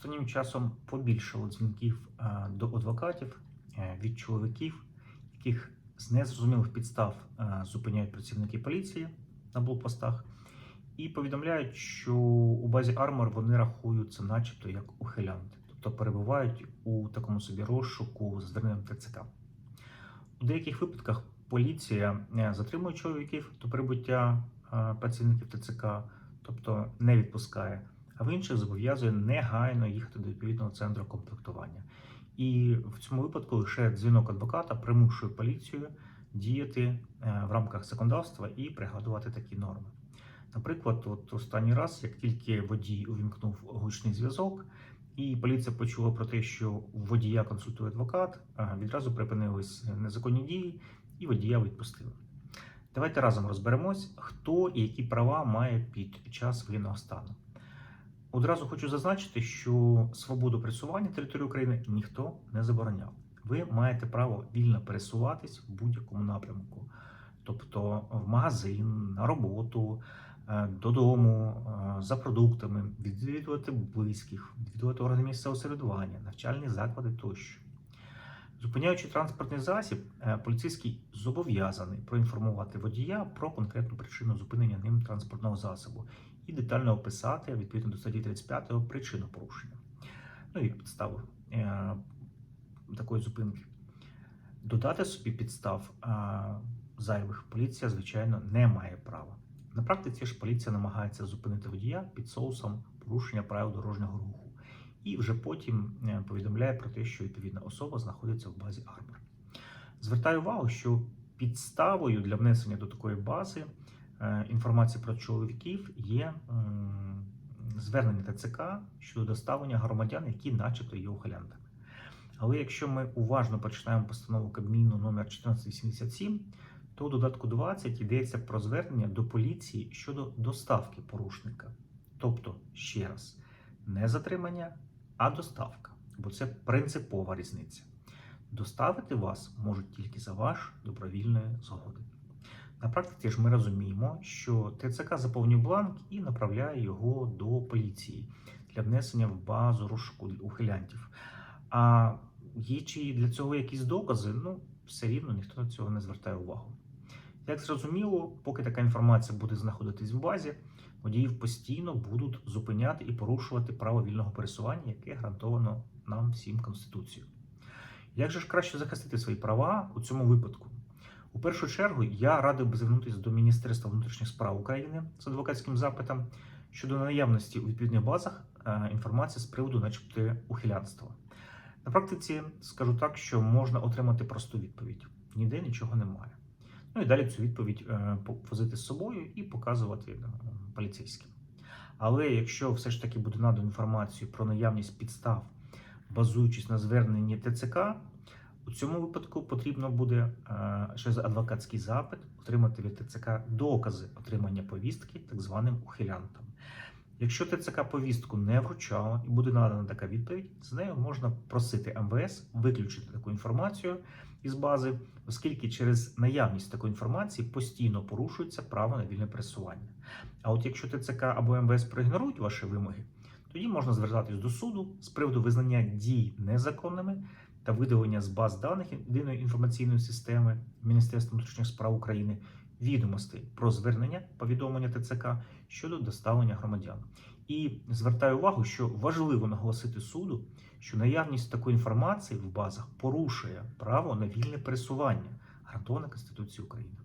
Останнім часом побільшало дзвінків е, до адвокатів е, від чоловіків, яких з незрозумілих підстав е, зупиняють працівники поліції на блокпостах, і повідомляють, що у базі Армор вони рахуються, начебто, як ухилянти, тобто перебувають у такому собі розшуку з зверненням ТЦК. У деяких випадках поліція затримує чоловіків до прибуття працівників ТЦК, тобто не відпускає, а в інших зобов'язує негайно їхати до відповідного центру комплектування. І в цьому випадку лише дзвінок адвоката примушує поліцію діяти е, в рамках законодавства і пригадувати такі норми. Наприклад, от останній раз, як тільки водій увімкнув гучний зв'язок, і поліція почула про те, що водія консультує адвокат, відразу припинились незаконні дії, і водія відпустили. Давайте разом розберемось, хто і які права має під час воєнного стану. Одразу хочу зазначити, що свободу пересування території України ніхто не забороняв. Ви маєте право вільно пересуватись в будь-якому напрямку, тобто в магазин, на роботу, е, додому, е, за продуктами, відвідувати близьких, відвідувати органи місцевого середування, навчальні заклади тощо. Зупиняючи транспортний засіб, е, поліцейський зобов'язаний проінформувати водія про конкретну причину зупинення ним транспортного засобу і детально описати відповідно до статті 35 причину порушення. Ну і підстави е, такої зупинки. Додати собі підстав е, зайвих поліція, звичайно, не має права. На практиці ж поліція намагається зупинити водія під соусом порушення правил дорожнього руху і вже потім е, повідомляє про те, що відповідна особа знаходиться в базі Армор. Звертаю увагу, що підставою для внесення до такої бази е, інформації про чоловіків є звернення ТЦК щодо доставлення громадян, які, начебто, є ухилянтами. Але якщо ми уважно почитаємо постанову Кабміну номер 1487, то у додатку 20 йдеться про звернення до поліції щодо доставки порушника. Тобто, ще раз, не затримання, а доставка, бо це принципова різниця. Доставити вас можуть тільки за ваш добровільної згоди. На практиці ж ми розуміємо, що ТЦК заповнює бланк і направляє його до поліції для внесення в базу розшуку ухилянтів. А є чи для цього якісь докази, ну все рівно ніхто на цього не звертає увагу. Як зрозуміло, поки така інформація буде знаходитись в базі, водіїв постійно будуть зупиняти і порушувати право вільного пересування, яке гарантовано нам всім Конституцією. Як же ж краще захистити свої права у цьому випадку? У першу чергу я радив би звернутися до Міністерства внутрішніх справ України з адвокатським запитом щодо наявності у відповідних базах е, інформації з приводу, начебто, ухилянства. На практиці скажу так, що можна отримати просту відповідь: ніде нічого немає. Ну і далі цю відповідь е, возити з собою і показувати е, поліцейським. Але якщо все ж таки буде надано інформацію про наявність підстав, базуючись на зверненні ТЦК, у цьому випадку потрібно буде е, через адвокатський запит отримати від ТЦК докази отримання повістки так званим ухилянтам. Якщо ТЦК повістку не вручала і буде надана така відповідь, з нею можна просити МВС виключити таку інформацію із бази, оскільки через наявність такої інформації постійно порушується право на вільне пересування. А от якщо ТЦК або МВС проігнорують ваші вимоги, тоді можна звертатись до суду з приводу визнання дій незаконними та видалення з баз даних єдиної інформаційної системи Міністерства внутрішніх справ України відомостей про звернення повідомлення ТЦК щодо доставлення громадян. І звертаю увагу, що важливо наголосити суду, що наявність такої інформації в базах порушує право на вільне пересування, гарантоване Конституцією України.